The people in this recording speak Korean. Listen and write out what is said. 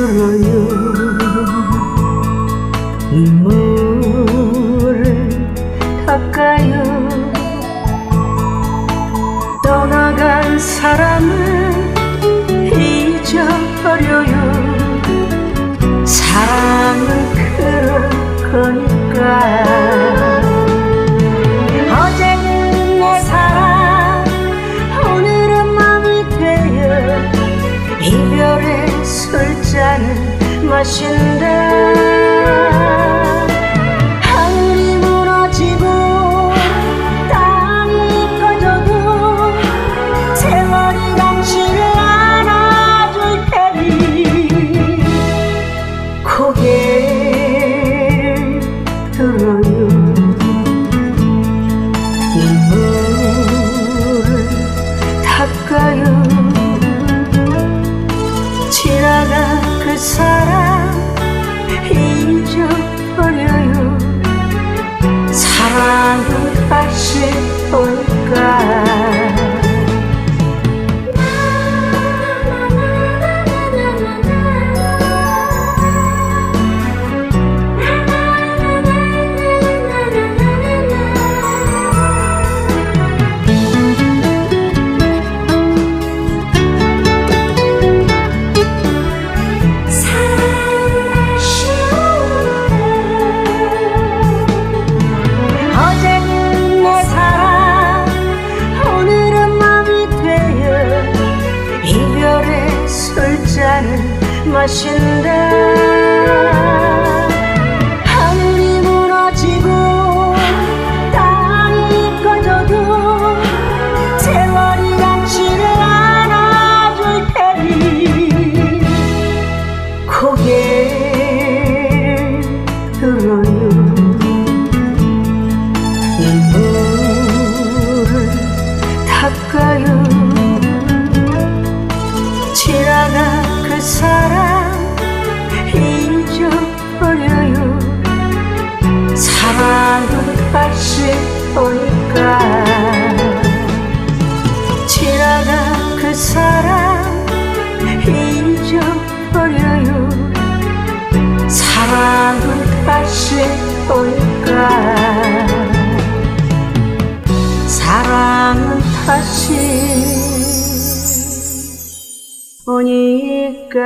들어요 이물을 닦아요. 떠나간 사람을 술잔을 마신다 하늘이 무너지고 땅이 꺼져도 세월이 당신을 안아줄 테니 고개를 들어요. 눈물을 닦아요 My in 다시 올까 지나가 그 사람 잊어버려요. 사랑은 다시 올까 사랑은 다시 오니까